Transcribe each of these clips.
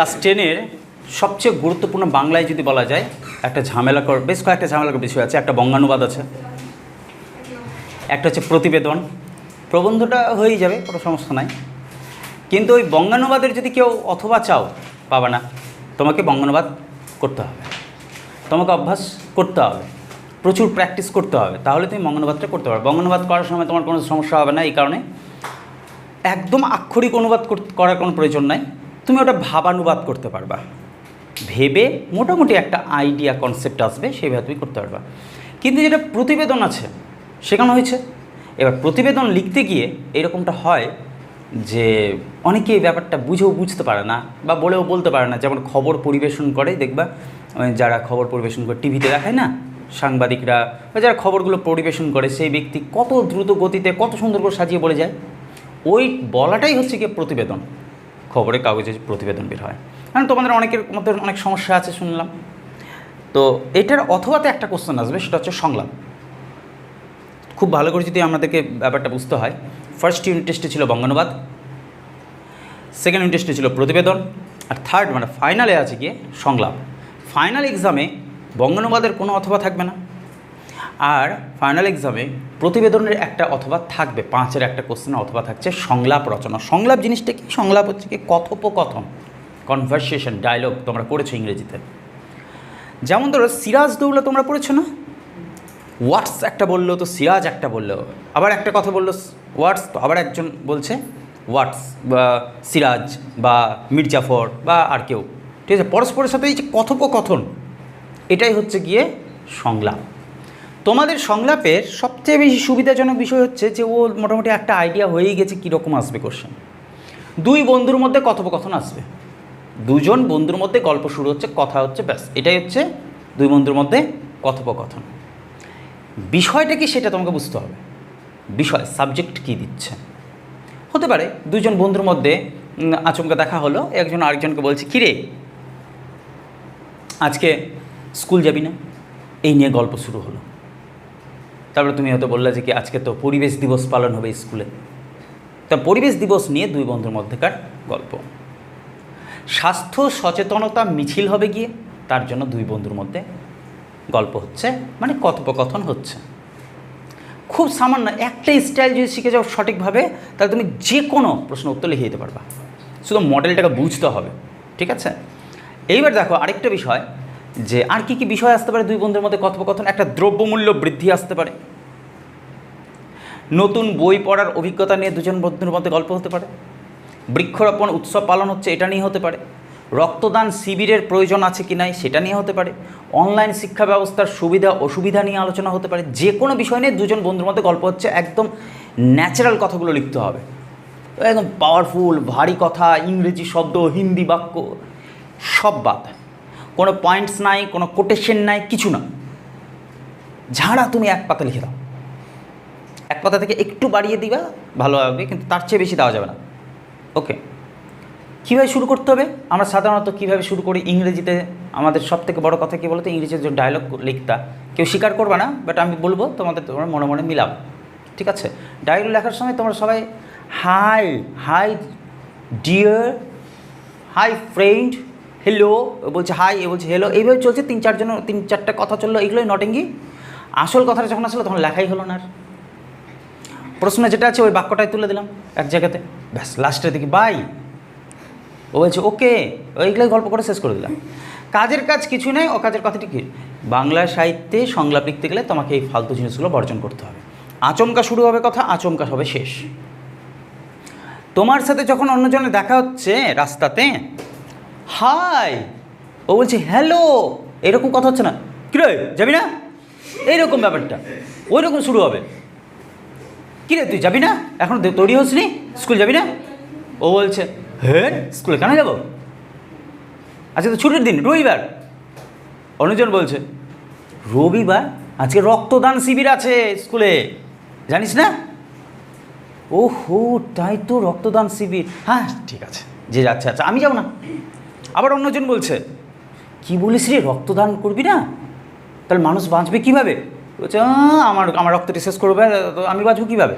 Class টেনের সবচেয়ে গুরুত্বপূর্ণ বাংলায় যদি বলা যায়, একটা ঝামেলাকর বেশ কয়েকটা ঝামেলাকর বিষয় আছে, একটা বঙ্গানুবাদ আছে, একটা হচ্ছে প্রতিবেদন। প্রবন্ধটা হয়েই যাবে, কোনো সমস্যা নাই। কিন্তু ওই বঙ্গানুবাদের যদি কেউ অথবা চাও, পাবে না। তোমাকে বঙ্গানুবাদ করতে হবে। তোমাকে অভ্যাস করতে হবে। প্রচুর প্র্যাকটিস করতে হবে। তাহলে তুমি বঙ্গানুবাদটা করতে পারবে। বঙ্গানুবাদ করার সময় তোমার কোনো সমস্যা হবে না এই কারণে। একদম আক্ষরিক অনুবাদ কর- করার কোনো প্রয়োজন নাই। তুমি ওটা ভাবানুবাদ করতে পারবা। ভেবে মোটামুটি একটা আইডিয়া কনসেপ্ট আসবে সেইভাবে তুমি করতে পারবা। কিন্তু যেটা প্রতিবেদন আছে সেখানে হয়েছে। এবার প্রতিবেদন লিখতে গিয়ে এরকমটা হয় যে অনেকে এই ব্যাপারটা বুঝেও বুঝতে পারে না বা বলেও বলতে পারে না। যেমন খবর পরিবেশন করে, দেখবা যারা খবর পরিবেশন করে, টিভিতে দেখায় না? সাংবাদিকরা, বা যারা খবরগুলো পরিবেশন করে, সেই ব্যক্তি কত দ্রুত গতিতে, কত সুন্দর করে সাজিয়ে বলে যায়। ওই বলাটাই হচ্ছে গিয়ে প্রতিবেদন। খবরের কাগজে প্রতিবেদন বের হয়। কারণ তোমাদের অনেকের মধ্যে অনেক সমস্যা আছে শুনলাম। তো এটার অথবাতে একটা কোশ্চেন আসবে, সেটা হচ্ছে সংলাপ। খুব ভালো করে যদি আমাদেরকে ব্যাপারটা বুঝতে হয় ফার্স্ট ইউনিট টেস্টে ছিল বঙ্গানুবাদ সেকেন্ড ইউনিট টেস্টে ছিল প্রতিবেদন, আর থার্ড মানে ফাইনালে আছে গিয়ে সংলাপ। ফাইনাল এক্সামে বঙ্গানুবাদের কোনো অথবা থাকবে না। আর ফাইনাল এক্সামে প্রতিবেদনের একটা অথবা থাকবে, পাঁচের একটা কোশ্চেন অথবা থাকছে সংলাপ রচনা। সংলাপ জিনিসটা কি? সংলাপ হচ্ছে কি কথোপকথন কনভারসেশন ডায়লগ তোমরা পড়েছো ইংরেজিতে। যেমন ধরো, সিরাজ দৌলা তোমরা পড়েছো না? ওয়াটস একটা বলল তো সিরাজ একটা বলল, আবার একটা কথা বলল ওয়াটস তো আবার একজন বলছে ওয়াটস বা সিরাজ, বা মির্জাফর, বা আর কেউ। ঠিক আছে, পরস্পরের সাথে এই যে কথোপকথন, এটাই হচ্ছে গিয়ে সংলাপ। তোমাদের সংলাপের সবচেয়ে বেশি সুবিধাজনক বিষয় হচ্ছে যে ও মোটামুটি একটা আইডিয়া হয়েই গেছে কীরকম আসবে কোশ্চেন দুই বন্ধুর মধ্যে কথোপকথন আসবে। দুজন বন্ধুর মধ্যে গল্প শুরু হচ্ছে, কথা হচ্ছে, ব্যাস। এটাই হচ্ছে দুই বন্ধুর মধ্যে কথোপকথন। বিষয়টা কি সেটা তোমাকে বুঝতে হবে। বিষয় সাবজেক্ট কি দিচ্ছে। হতে পারে দুজন বন্ধুর মধ্যে আচমকা দেখা হলো, একজন আরেকজনকে বলছে, কিরে, আজকে স্কুল যাবি না? এই নিয়ে গল্প শুরু হলো। তারপরে তুমি হয়তো বললে যে কি আজকে তো পরিবেশ দিবস পালন হবে স্কুলে। তা পরিবেশ দিবস নিয়ে দুই বন্ধুর মধ্যেকার গল্প। স্বাস্থ্য সচেতনতা মিছিল হবে গিয়ে, তার জন্য দুই বন্ধুর মধ্যে গল্প হচ্ছে মানে কথোপকথন হচ্ছে। খুব সামান্য একটা স্টাইল যদি শিখে যাও সঠিকভাবে, তাহলে তুমি যে কোনো প্রশ্ন উত্তর লিখে দিতে পারবা। শুধু মডেলটাকে বুঝতে হবে, ঠিক আছে? এইবার দেখো আরেকটা বিষয় যে আর কি কি বিষয় আসতে পারে দুই বন্ধুর মধ্যে কথোপকথন? একটা দ্রব্যমূল্য বৃদ্ধি আসতে পারে। নতুন বই পড়ার অভিজ্ঞতা নিয়ে দুজন বন্ধুর মধ্যে গল্প হতে পারে। বৃক্ষরোপণ উৎসব পালন হচ্ছে, এটা নিয়ে হতে পারে। রক্তদান শিবিরের প্রয়োজন আছে কি নাই, সেটা নিয়ে হতে পারে। অনলাইন শিক্ষা ব্যবস্থার সুবিধা, অসুবিধা নিয়ে আলোচনা হতে পারে। যে কোনো বিষয় নিয়ে দুজন বন্ধুর মধ্যে গল্প হচ্ছে, একদম ন্যাচারাল কথাগুলো লিখতে হবে। একদম পাওয়ারফুল ভারী কথা, ইংরেজি শব্দ, হিন্দি বাক্য, সব বাদ। কোনো পয়েন্টস নাই, কোনো কোটেশন নাই, কিছু না। ঝাড়া তুমি এক পাতা লিখে দাও। এক পাতা থেকে একটু বাড়িয়ে দিবা, ভালো হবে, কিন্তু তার চেয়ে বেশি দেওয়া যাবে না। ওকে কীভাবে শুরু করতে হবে? আমরা সাধারণত কীভাবে শুরু করি? ইংরেজিতে আমাদের সব থেকে বড় কথা কী বলতো? ইংরেজির যে ডায়লগ লিখতা, কেউ স্বীকার করবে না বাট আমি বলব, তোমাদের তোমরা মনে মনে মিলাও। ঠিক আছে? ডায়লগ লেখার সময় তোমরা সবাই hi hi dear hi friend hello বলছে হাই এ বলছে হ্যালো এইভাবে চলছে, তিন চারজন, তিন চারটা কথা চলল এইগুলোই নটেঙ্গি। আসল কথাটা যখন আসলো, তখন লেখাই হলো না আর। প্রশ্ন যেটা আছে, ওই বাক্যটাই তুলে দিলাম এক জায়গাতে। ব্যাস, লাস্টের দিকে বাই ও বলছে ওকে ওইগুলোই গল্প করে শেষ করে দিলাম। কাজের কাজ কিছু নেই ও কাজের কথাটি কি? বাংলা সাহিত্যে সংলাপ লিখতে গেলে তোমাকে এই ফালতু জিনিসগুলো বর্জন করতে হবে। আচমকা শুরু হবে কথা, আচমকা হবে শেষ। তোমার সাথে যখন অন্যজনের দেখা হচ্ছে রাস্তাতে হাই। ও বলছে, হ্যালো। এরকম কথা হচ্ছে না। কিরে, যাবি না? এইরকম ব্যাপারটা। ওই রকম শুরু হবে। কিরে, তুই যাবি না? এখন তৈরি হসনি স্কুল যাবি না? ও বলছে হ্যাঁ স্কুলে কেন যাব? আজকে তো ছুটির দিন, রবিবার। অনুজন বলছে, রবিবার? আজকে রক্তদান শিবির আছে স্কুলে। জানিস না? ও হো তাই তো রক্তদান শিবির। হ্যাঁ ঠিক আছে, যে যাচ্ছে আচ্ছা আমি যাব না। আবার অন্যজন বলছে কি বলিস রে রক্তদান করবি না? তাহলে মানুষ বাঁচবে কীভাবে? বলছে "আহ, আমার আমার রক্তটি শেষ করবে আমি বাঁচবো কীভাবে?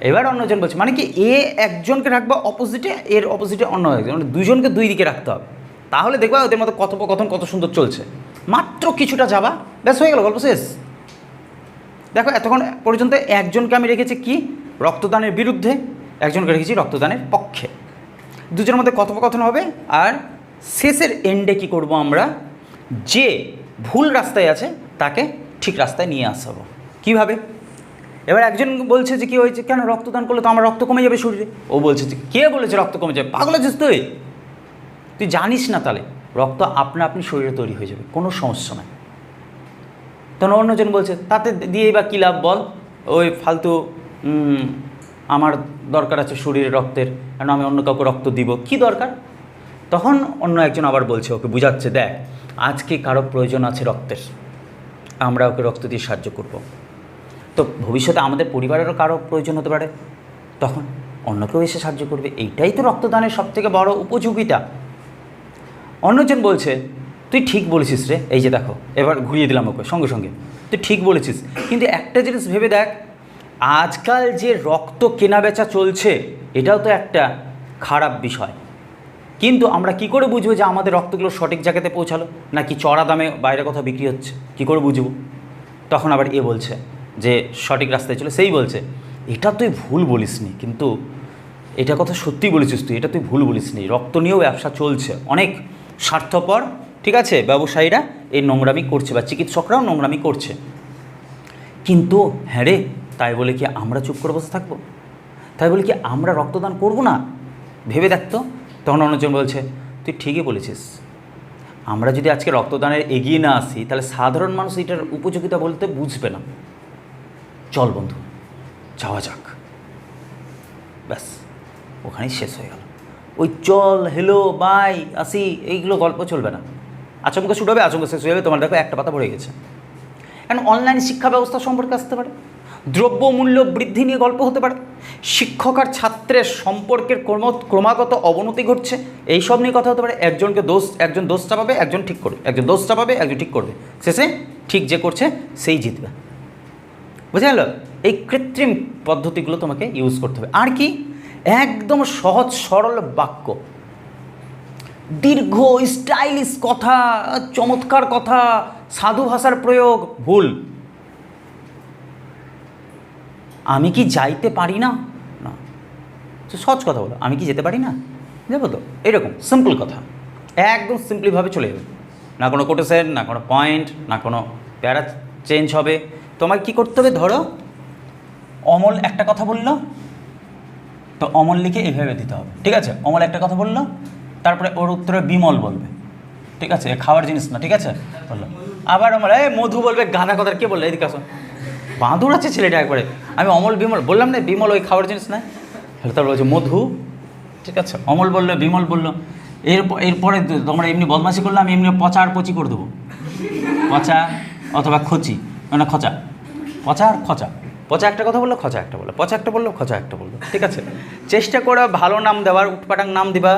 এবার অন্যজন বলছে মানে কি এ একজনকে রাখবা অপোজিটে এর অপোজিটে অন্য একজন মানে দুজনকে দুই দিকে রাখতে হবে। তাহলে দেখবা ওদের মতো কথোপকথন কত সুন্দর চলছে। মাত্র কিছুটা যাবা ব্যাস হয়ে গেল গল্প শেষ। দেখো এতক্ষণ পর্যন্ত একজনকে আমি রেখেছি কি? রক্তদানের বিরুদ্ধে একজনকে রেখেছি রক্তদানের পক্ষে। দুজনের মধ্যে কথোপকথন হবে আর শেষের এন্ডে কি করব আমরা? যে ভুল রাস্তায় আছে, তাকে ঠিক রাস্তায় নিয়ে আসব কীভাবে? এবার একজন বলছে যে কী হয়েছে? কেন রক্তদান করলে তো আমার রক্ত কমে যাবে শরীরে? ও বলছে যে, কে বলেছে রক্ত কমে যাবে? পাগল আছিস তুই? তুই জানিস না তাহলে, রক্ত আপনা আপনি শরীরে তৈরি হয়ে যাবে, কোনো সমস্যা নাই। তখন অন্যজন বলছে, তাতে দিয়ে বা কী লাভ বল? ওই ফালতু আমার দরকার আছে শরীরে রক্তের কারণ আমি অন্য কাউকে রক্ত দিব? কি দরকার? তখন অন্য একজন আবার বলছে, ওকে বুঝাচ্ছে, দেখ, আজকে কারও প্রয়োজন আছে রক্তের। আমরা ওকে রক্ত দিয়ে সাহায্য করব। তো ভবিষ্যতে আমাদের পরিবারেরও কারও প্রয়োজন হতে পারে। তখন অন্য কেউ এসে সাহায্য করবে। এইটাই তো রক্তদানের সবথেকে বড় উপযোগিতা। অন্যজন বলছে, তুই ঠিক বলেছিস রে। এই যে দেখো, এবার ঘুরিয়ে দিলাম ওকে, সঙ্গে সঙ্গে। তুই ঠিক বলেছিস। কিন্তু একটা জিনিস ভেবে দেখ আজকাল যে রক্ত কেনা বেচা চলছে, এটাও তো একটা খারাপ বিষয়। কিন্তু আমরা কি করে বুঝব যে আমাদের রক্তগুলো সঠিক জায়গাতে পৌঁছালো, নাকি চড়া দামে বাইরে কোথাও বিক্রি হচ্ছে? কি করে বুঝব? তখন আবার এ বলছে যে, সঠিক রাস্তায় ছিল সেই বলছে, এটা তুই ভুল বলিসনি, কিন্তু এটা কথা সত্যি বলেছিস তুই, এটা তুই ভুল বলিসনি। রক্ত নিয়েও ব্যবসা চলছে, অনেক স্বার্থপর, ঠিক আছে? ব্যবসায়ীরা এই নোংরামি করছে বা চিকিৎসকরাও নোংরামি করছে। কিন্তু হ্যাঁ রে তাই বলে কি আমরা চুপ করে বসে থাকব? তাই বলে কি আমরা রক্তদান করব না? ভেবে দেখতো তখন অন্যজন বলছে, তুই ঠিকই বলেছিস। আমরা যদি আজকে রক্তদানের এগিয়ে না আসি, তাহলে সাধারণ মানুষ এটার উপযোগিতা বলতে বুঝবে না। চল বন্ধু, যাওয়া যাক। ব্যাস, ওখানেই শেষ হয়ে গেল। ওই চল হেলো বাই আসি, এইগুলো গল্প চলবে না। আচমকা শুরু হবে, আচমকা শেষ হয়ে যাবে। তোমার দেখো একটা পাতা পড়ে গেছে। এখন অনলাইন শিক্ষা ব্যবস্থা সম্পর্কে আসতে পারে। দ্রব্যমূল্য বৃদ্ধি নিয়ে গল্প হতে পারে। শিক্ষক আর ছাত্রের সম্পর্কের ক্রম ক্রমাগত অবনতি ঘটছে। এইসব নিয়ে কথা হতে পারে। একজনকে দোষ, একজন দোষ চাপাবে, একজন ঠিক করবে। একজন দোষ চাপাবে, একজন ঠিক করবে। শেষে ঠিক যে করছে, সেই জিতবে। বুঝে গেল এই কৃত্রিম পদ্ধতিগুলো তোমাকে ইউজ করতে হবে। আর কি? একদম সহজ, সরল বাক্য। দীর্ঘ স্টাইলিশ কথা, চমৎকার কথা, সাধু ভাষার প্রয়োগ, ভুল। আমি কি যাইতে পারি না? না। সহজ কথা বলো, আমি কি যেতে পারি না? যাব তো, এরকম সিম্পল কথা। একদম সিম্পলিভাবে চলে যাবে। না কোনো কোটেশন না কোনো পয়েন্ট না কোনো প্যারা চেঞ্জ হবে। তোমাকে কি করতে হবে ধরো? অমল একটা কথা বলল, তো অমল লিখে এভাবে দিতে হবে। ঠিক আছে? অমল একটা কথা বলল, তারপরে ওর উত্তরে বিমল বলবে। ঠিক আছে? খাওয়ার জিনিস না, ঠিক আছে? বলল। আবার অমল এই মধু বলবে গাঁদা কথা কে বলল? এদিকে আসো। বাঁদুর আছে ছেলেটা একবারে। আমি অমল, বিমল, বললাম না বিমল ওই খাওয়ার জিনিস না? তারপর বলছে, মধু। ঠিক আছে, অমল বলল, বিমল বলল এরপর এরপরে তোমরা এমনি বদমাশি করলে আমি এমনি পচা আর পচি করে দেবো। পচা অথবা খচি মানে খচা। পচা আর খচা। পচা একটা কথা বলল, খচা একটা বলল। পচা একটা বলল, খচা একটা বলল। ঠিক আছে, চেষ্টা করা, ভালো নাম দেওয়ার উটপাটাং নাম দিবা,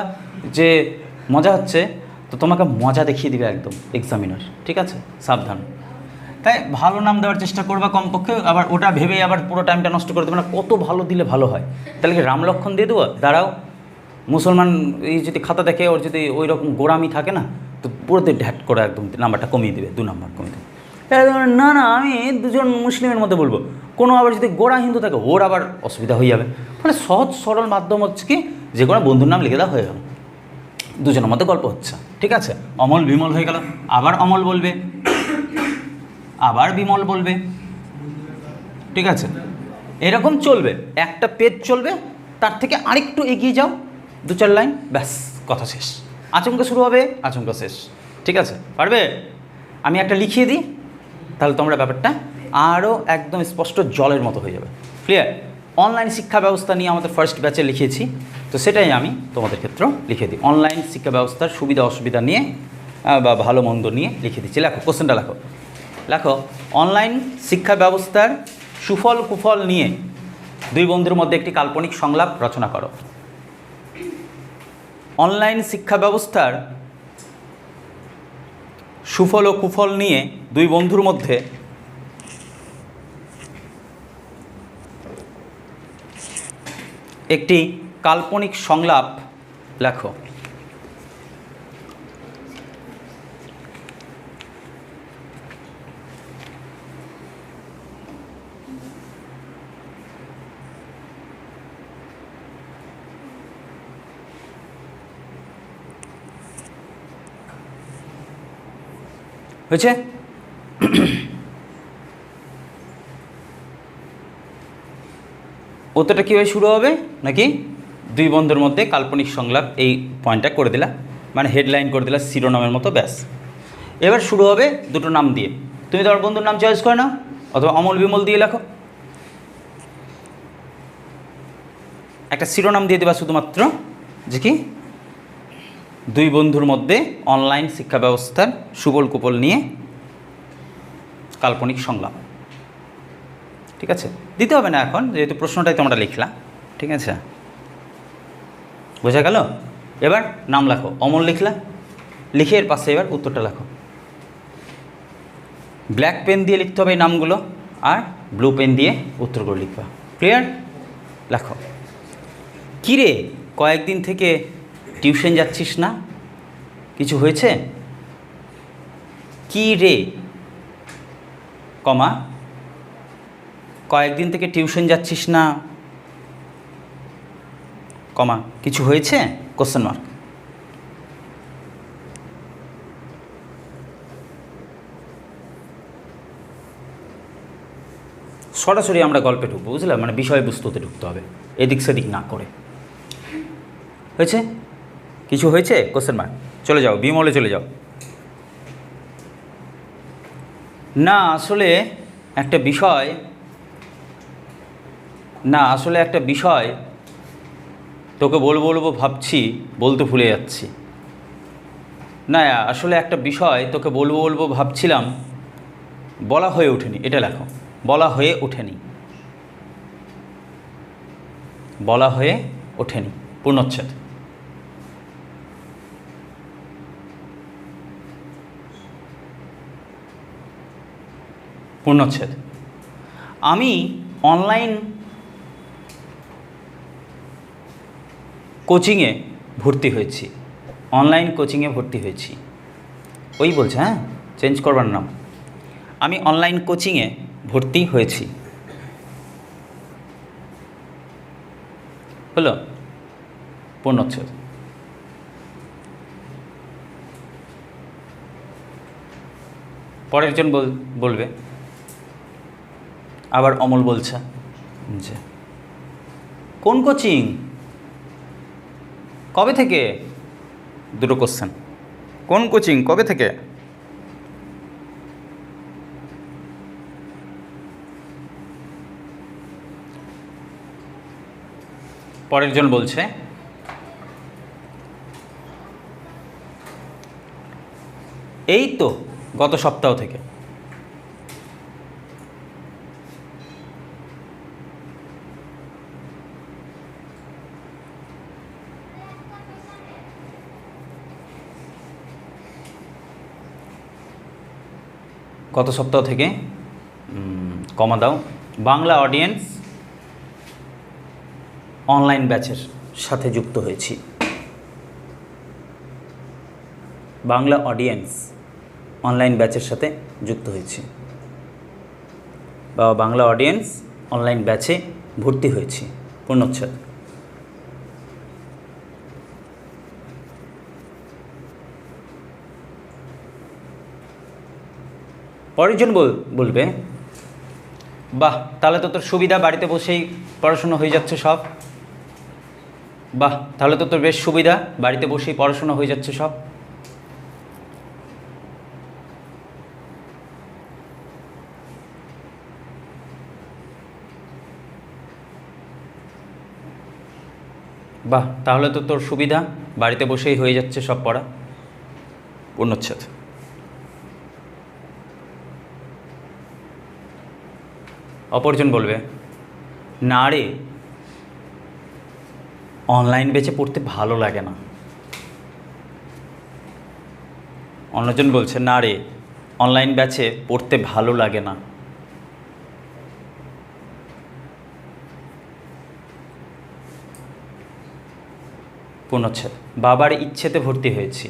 যে মজা হচ্ছে, তো তোমাকে মজা দেখিয়ে দিবে একদম এক্সামিনার ঠিক আছে, সাবধান। তাই ভালো নাম দেওয়ার চেষ্টা করবা কমপক্ষে, আবার ওটা ভেবে আবার পুরো টাইমটা নষ্ট করে দেবে না, কত ভালো দিলে ভালো হয়। তাহলে কি রাম লক্ষণ দিয়ে দেবো? দাঁড়াও, মুসলমান এই যদি খাতা দেখে, ওর যদি ওই রকম গোড়ামি থাকে না, তো পুরোতে ঢ্যাট করে একদম নাম্বারটা কমিয়ে দেবে, দু নাম্বার কমিয়ে দেবে। না না, আমি দুজন মুসলিমের মধ্যে বলব, কোনো আবার যদি গোড়া হিন্দু থাকে, ওর আবার অসুবিধা হয়ে যাবে। মানে সহজ সরল মাধ্যম হচ্ছে কি, যে কোনো বন্ধুর নাম লিখে দেওয়া হয়ে গেল। দুজনের মধ্যে গল্প হচ্ছে, ঠিক আছে? অমল বিমল হয়ে গেল, আবার অমল বলবে। আবার বিমল বলবে। ঠিক আছে? এরকম চলবে। একটা পেজ চলবে, তার থেকে আরেকটু এগিয়ে যাও। দু চার লাইন ব্যাস, কথা শেষ। আচমকা শুরু হবে, আচমকা শেষ। ঠিক আছে? পারবে? আমি একটা লিখিয়ে দিই, তাহলে তোমরা ব্যাপারটা আরও একদম স্পষ্ট জলের মতো হয়ে যাবে। ক্লিয়ার অনলাইন শিক্ষা ব্যবস্থা নিয়ে আমাদের ফার্স্ট ব্যাচে লিখিয়েছি তো সেটাই আমি তোমাদের ক্ষেত্রেও লিখে দিই। অনলাইন শিক্ষা ব্যবস্থার সুবিধা অসুবিধা নিয়ে বা ভালো মন্দ নিয়ে লিখে দিচ্ছি। লেখো কোশ্চেনটা লেখো। লেখো, অনলাইন শিক্ষা ব্যবস্থার সুফল কুফল নিয়ে দুই বন্ধুর মধ্যে একটি কাল্পনিক সংলাপ রচনা করো। অনলাইন শিক্ষা ব্যবস্থার সুফল ও কুফল নিয়ে দুই বন্ধুর মধ্যে একটি কাল্পনিক সংলাপ লেখো। হয়েছে? উত্তরটা কীভাবে শুরু হবে? নাকি দুই বন্ধুর মধ্যে কাল্পনিক সংলাপ এই পয়েন্টটা করে দিলা। মানে হেডলাইন করে দিলা শিরোনামের মতো, ব্যাস। এবার শুরু হবে দুটো নাম দিয়ে। তুমি তোমার বন্ধুর নাম চয়েস করে নাও, অথবা অমল বিমল দিয়ে লেখো। একটা শিরোনাম দিয়ে দেবা শুধুমাত্র, যে কি? দুই বন্ধুর মধ্যে অনলাইন শিক্ষা ব্যবস্থার সুবল কুপল নিয়ে কাল্পনিক সংলাপ। ঠিক আছে? দিতে হবে না এখন, যেহেতু প্রশ্নটাই তোমরা লিখলা। ঠিক আছে? বোঝা গেল? এবার নাম লেখো। অমল লিখলা। লিখে এর পাশে এবার উত্তরটা লেখো। ব্ল্যাক পেন দিয়ে লিখতে হবে নামগুলো, আর ব্লু পেন দিয়ে উত্তরগুলো লিখবা। ক্লিয়ার? লেখো। কী রে কয়েকদিন থেকে টিউশন যাচ্ছিস না? কিছু হয়েছে? কি রে? কমা, কয়েকদিন থেকে টিউশন যাচ্ছিস না? কমা, কিছু হয়েছে? কোশ্চেন মার্ক সরাসরি আমরা গল্পে ঢুকবো বুঝলাম মানে বিষয়বস্তুতে ঢুকতে হবে, এদিক সেদিক না করে। হয়েছে? কিছু হয়েছে? কোশ্চেন মার্ক চলে যাও, বিমলে চলে যাও। না, আসলে একটা বিষয়, না, আসলে একটা বিষয়, তোকে বলব বলব ভাবছি, বলতে ভুলে যাচ্ছি। না, আসলে একটা বিষয়, তোকে বলব বলব ভাবছিলাম, বলা হয়ে ওঠেনি, এটা লেখো, বলা হয়ে ওঠেনি। বলা হয়ে ওঠেনি, পূর্ণচ্ছেদ। পূর্ণচ্ছেদ। আমি অনলাইন কোচিংয়ে ভর্তি হয়েছি। অনলাইন কোচিংয়ে ভর্তি হয়েছি। ওই বলছে হ্যাঁ? চেঞ্জ করবার নাম। আমি অনলাইন কোচিংয়ে ভর্তি হয়েছি। হলো পূর্ণচ্ছেদ। পরের জন বল, বলবে। আবার অমল বলছে, যে, কোন কোচিং? কবে থেকে? দুটো কোশ্চেন কোন কোচিং? কবে থেকে? পরের জন বলছে, এই তো গত সপ্তাহ থেকে। গত সপ্তাহ থেকে কমা দাও। বাংলা অডিয়েন্স অনলাইন ব্যাচের সাথে যুক্ত হয়েছি। বাংলা অডিয়েন্স অনলাইন ব্যাচের সাথে যুক্ত হয়েছি। বা বাংলা অডিয়েন্স অনলাইন ব্যাচে ভর্তি হয়েছি। পূর্ণচ্ছেদ। পরের জন বল, বলবে। বাহ, তাহলে তো তোর সুবিধা, বাড়িতে বসেই পড়াশুনো হয়ে যাচ্ছে সব। বাহ, তাহলে তো তোর বেশ সুবিধা, বাড়িতে বসেই পড়াশোনা হয়ে যাচ্ছে সব। বাহ, তাহলে তো তোর সুবিধা, বাড়িতে বসেই হয়ে যাচ্ছে সব পড়া। পূর্ণচ্ছেদ। অপরজন বলবে, না রে অনলাইন বেচে পড়তে ভালো লাগে না। অন্যজন বলছে, না রে অনলাইন ব্যাচে পড়তে ভালো লাগে না। পূর্ণচ্ছেদ বাবার ইচ্ছেতে ভর্তি হয়েছি।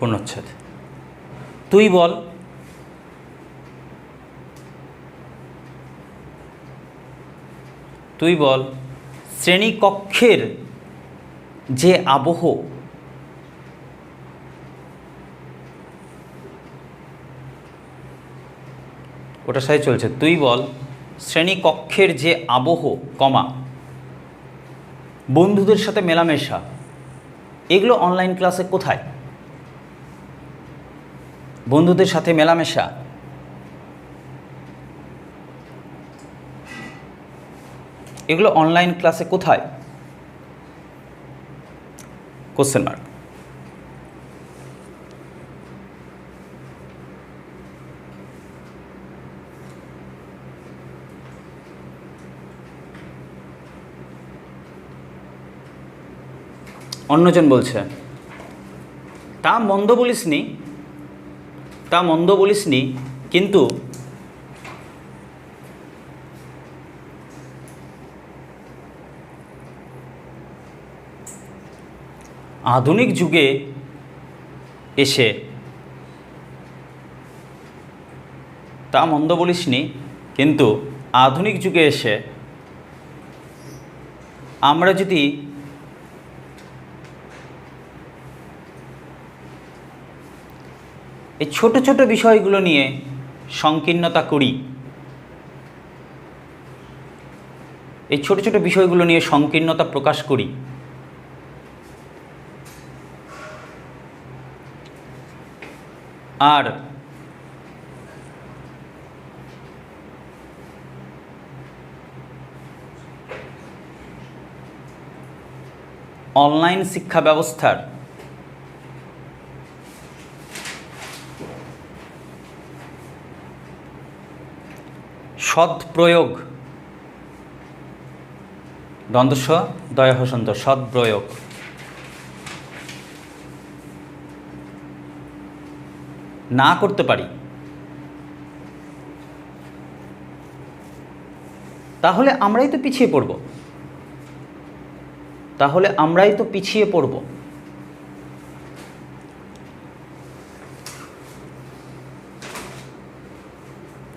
পূর্ণচ্ছেদ। তুই বল। তুই বল, শ্রেণীকক্ষের যে আবহ ওটার সাথে চলছে। তুই বল, শ্রেণীকক্ষের যে আবহ, কমা, বন্ধুদের সাথে মেলামেশা, এগুলো অনলাইন ক্লাসে কোথায়? বন্ধুদের সাথে মেলামেশা। এগুলো অনলাইন ক্লাসে কোথায়? কোশ্চেন মার্ক অন্যজন বলছে তা মন্দ বলিসনি? তা মন্দ বলিসনি, কিন্তু আধুনিক যুগে এসে তা মন্দ বলিসনি, কিন্তু আধুনিক যুগে এসে আমরা যদি এই ছোট ছোট বিষয়গুলো নিয়ে সংকীর্ণতা করি। এই ছোট ছোট বিষয়গুলো নিয়ে সংকীর্ণতা প্রকাশ করি। আর অনলাইন শিক্ষা ব্যবস্থার সৎপ্রয়োগ দ্বন্দ্বস্ব দয়া হসন্ত সৎপ্রয়োগ না করতে পারি। তাহলে আমরাই তো পিছিয়ে পড়ব। তাহলে আমরাই তো পিছিয়ে পড়ব।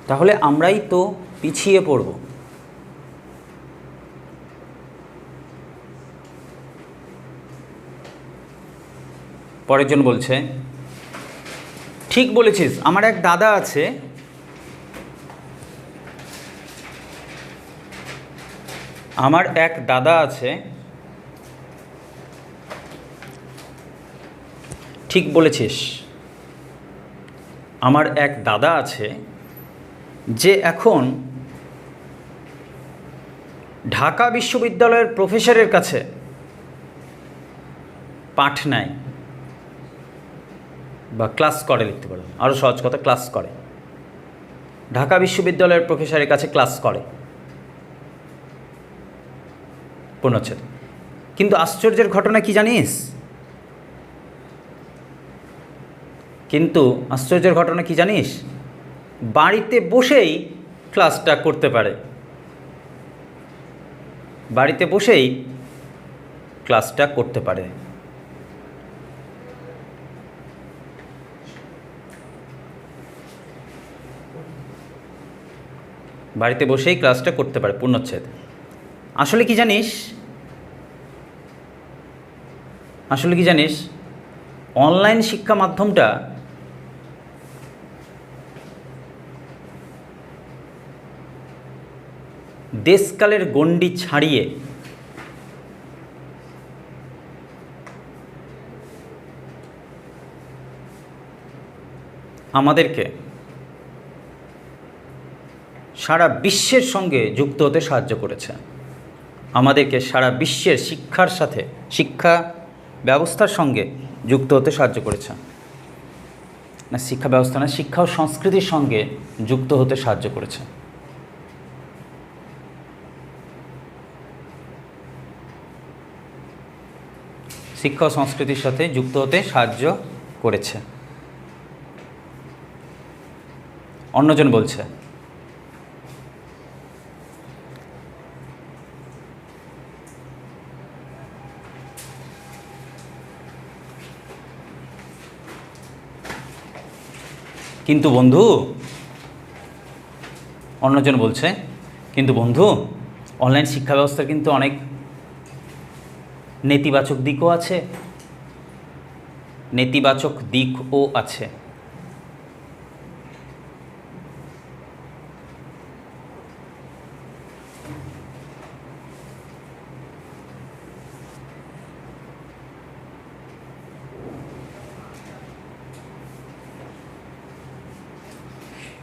তাহলে আমরাই তো পিছিয়ে পড়ব। পরের জন বলছে, ঠিক বলেছিস, আমার এক দাদা আছে। আমার এক দাদা আছে। ঠিক বলেছিস, আমার এক দাদা আছে যে এখন ঢাকা বিশ্ববিদ্যালয়ের প্রফেসরের কাছে পাঠ নেয় বা ক্লাস করে লিখতে পারো। আরও সহজ কথা, ক্লাস করে। ঢাকা বিশ্ববিদ্যালয়ের প্রফেসরের কাছে ক্লাস করে। পূর্ণচ্ছেদ কিন্তু আশ্চর্যের ঘটনা কি জানিস? কিন্তু আশ্চর্যের ঘটনা কি জানিস? বাড়িতে বসেই ক্লাসটা করতে পারে। বাড়িতে বসেই ক্লাসটা করতে পারে। বাড়িতে বসেই ক্লাসটা করতে পারে পূর্ণচ্ছেদ। আসলে কি জানিস? আসলে কি জানিস? অনলাইন শিক্ষা মাধ্যমটা দেশকালের গণ্ডি ছাড়িয়ে আমাদেরকে সারা বিশ্বের সঙ্গে যুক্ত হতে সাহায্য করেছে। আমাদেরকে সারা বিশ্বের শিক্ষার সাথে, শিক্ষা ব্যবস্থার সঙ্গে যুক্ত হতে সাহায্য করেছে। না, শিক্ষা ব্যবস্থা না, শিক্ষা ও সংস্কৃতির সঙ্গে যুক্ত হতে সাহায্য করেছে। শিক্ষা সংস্কৃতির সাথে যুক্ত হতে সাহায্য করেছে। অন্যজন বলছে, কিন্তু বন্ধু, অন্যজন বলছে, কিন্তু বন্ধু, অনলাইন শিক্ষা ব্যবস্থার কিন্তু অনেক নেতিবাচক দিকও আছে নেতিবাচক দিকও আছে।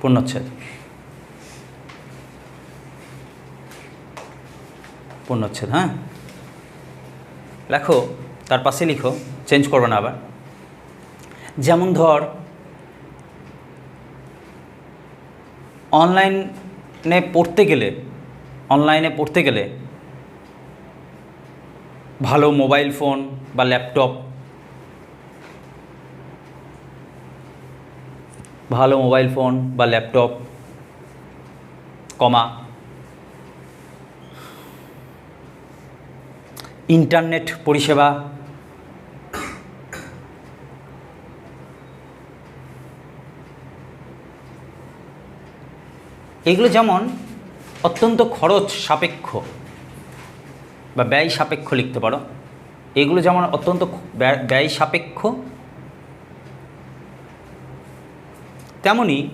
পূর্ণচ্ছেদ। পূর্ণচ্ছেদ হ্যাঁ? লেখো, তার পাশে লিখো চেঞ্জ করবে না আবার। যেমন ধর অনলাইনে পড়তে গেলে অনলাইনে পড়তে গেলে ভালো মোবাইল ফোন বা ল্যাপটপ ভালো মোবাইল ফোন বা ল্যাপটপ কমা ইন্টারনেট পরিষেবা। এগুলো যেমন অত্যন্ত খরচ সাপেক্ষ বা ব্যয় সাপেক্ষ লিখতে পারো, এগুলো যেমন অত্যন্ত ব্যয়- সাপেক্ষ, তেমনি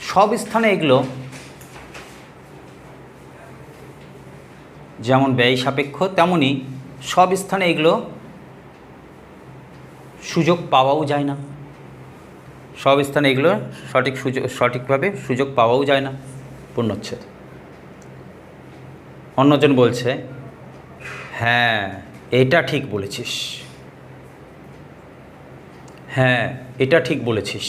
সব স্থানে এগুলো যেমন ব্যয় সাপেক্ষ, তেমনি সব স্থানে এগুলো সুযোগ পাওয়াও যায় না। সব স্থানে এগুলো সঠিক সুযোগ, সঠিকভাবে সুযোগ পাওয়াও যায় না। পূর্ণচ্ছেদ। অন্যজন বলছে হ্যাঁ এটা ঠিক বলেছিস। হ্যাঁ এটা ঠিক বলেছিস।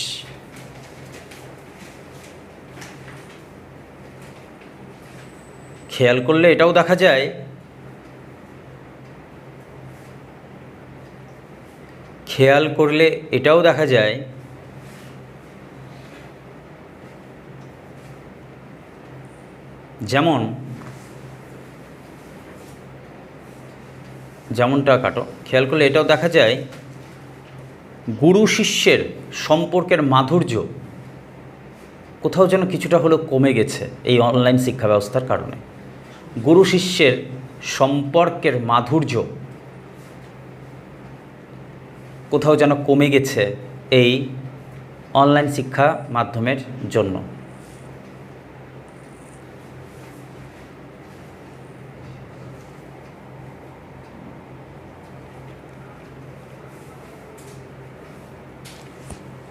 খেয়াল করলে এটাও দেখা যায়। খেয়াল করলে এটাও দেখা যায়। যেমন, যেমনটা কাটো, খেয়াল করলে এটাও দেখা যায়, গুরু শিষ্যের সম্পর্কের মাধুর্য কোথাও যেন কিছুটা হলেও কমে গেছে এই অনলাইন শিক্ষা ব্যবস্থার কারণে। গুরু শিষ্যের সম্পর্কের মাধুর্য কোথাও যেন কমে গেছে এই অনলাইন শিক্ষা মাধ্যমের জন্য।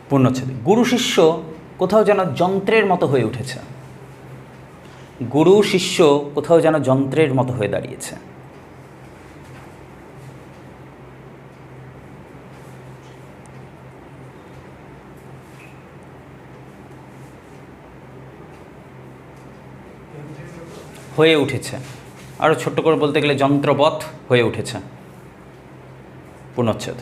পূর্ণচ্ছেদ। গুরু শিষ্য কোথাও যেন যন্ত্রের মতো হয়ে উঠেছে। গুরু, শিষ্য কোথাও যেন যন্ত্রের মতো হয়ে দাঁড়িয়েছে। হয়ে উঠেছে। আরও ছোট্ট করে বলতে গেলে যন্ত্রবৎ হয়ে উঠেছে। পুনচ্ছেদ।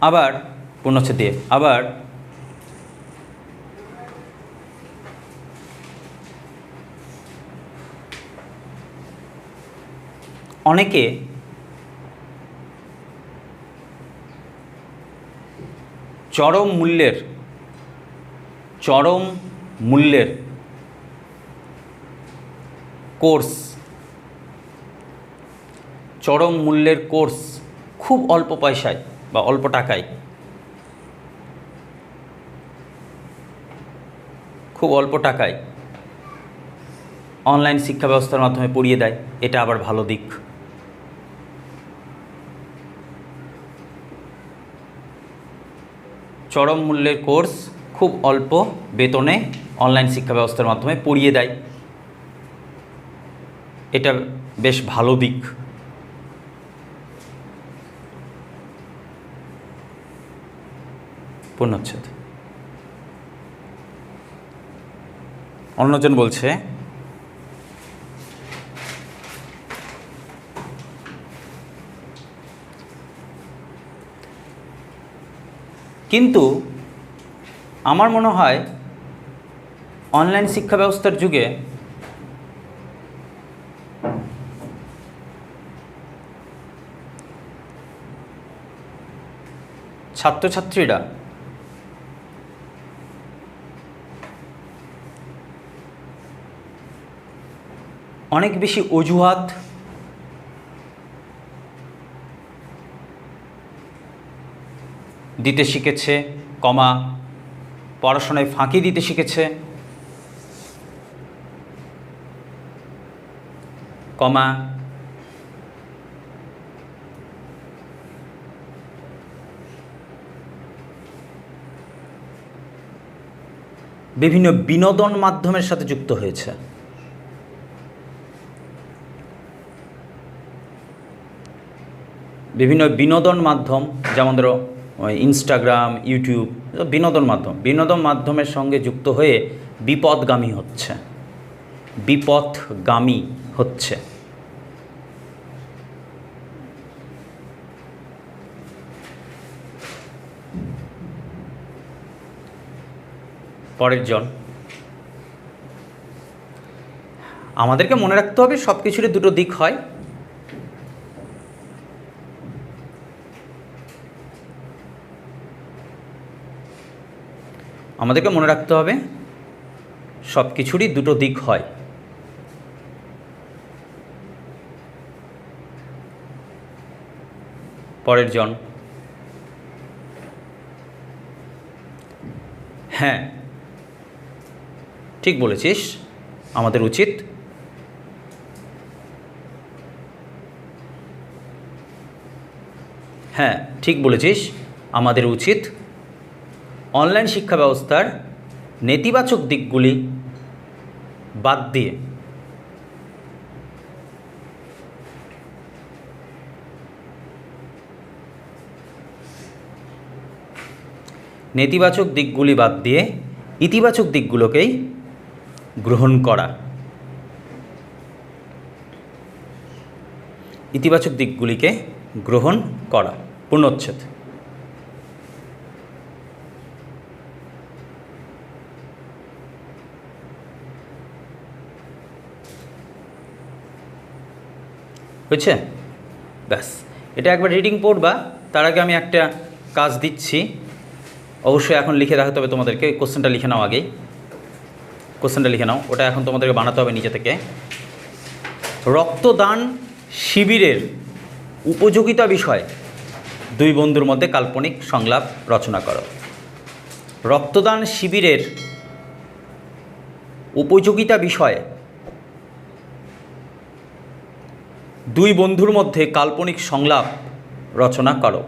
আবার, পুনচ্ছেদ দিয়ে, আবার অনেকে চরম মূল্যের চরম মূল্যের কোর্স, চরম মূল্যের কোর্স খুব অল্প পয়সায় বা অল্প টাকায়, খুব অল্প টাকায় অনলাইন শিক্ষা ব্যবস্থার মাধ্যমে পড়িয়ে দেয়, এটা আবার ভালো দিক। চরম মূল্যের কোর্স খুব অল্প বেতনে অনলাইন শিক্ষা ব্যবস্থার মাধ্যমে পড়িয়ে দেয়। এটা বেশ ভালো দিক। পূর্ণচ্ছেদ। অন্যজন বলছে কিন্তু আমার মনে হয় অনলাইন শিক্ষা ব্যবস্থার যুগে ছাত্রছাত্রীরা অনেক বেশি অজুহাত দিতে শিখেছে, কমা, পড়াশোনায় ফাঁকি দিতে শিখেছে, কমা, বিভিন্ন বিনোদন মাধ্যমের সাথে যুক্ত হয়েছে। বিভিন্ন বিনোদন মাধ্যম, যেমন ধরো ইনস্টাগ্রাম ইউটিউব বিনোদন মাধ্যম। বিনোদন মাধ্যমের সঙ্গে যুক্ত হয়ে বিপদগামী হচ্ছে। বিপথগামী হচ্ছে। পরের জন। আমাদেরকে মনে রাখতে হবে সব কিছুরই দুটো দিক হয়। আমাদেরকে মনে রাখতে হবে সব কিছুরই দুটো দিক হয়। পরের জন। হ্যাঁ ঠিক বলেছিস, আমাদের উচিত হ্যাঁ ঠিক বলেছিস, আমাদের উচিত অনলাইন শিক্ষা ব্যবস্থার নেতিবাচক দিকগুলি বাদ দিয়ে। নেতিবাচক দিকগুলি বাদ দিয়ে ইতিবাচক দিকগুলোকেই গ্রহণ করা। ইতিবাচক দিকগুলিকে গ্রহণ করা। পূর্ণচ্ছেদ। হয়েছে? ব্যাস। এটা একবার রিডিং পড়বা, তার আগে আমি একটা কাজ দিচ্ছি। অবশ্যই এখন লিখে রাখতে হবে তোমাদেরকে কোশ্চেনটা লিখে নাও আগেই। কোশ্চেনটা লিখে নাও, ওটা এখন তোমাদেরকে বানাতে হবে নিজে থেকে। রক্তদান শিবিরের উপযোগিতা বিষয়ে। দুই বন্ধুর মধ্যে কাল্পনিক সংলাপ রচনা করো। রক্তদান শিবিরের উপযোগিতা বিষয়ে দুই বন্ধুর মধ্যে কাল্পনিক সংলাপ রচনা করো।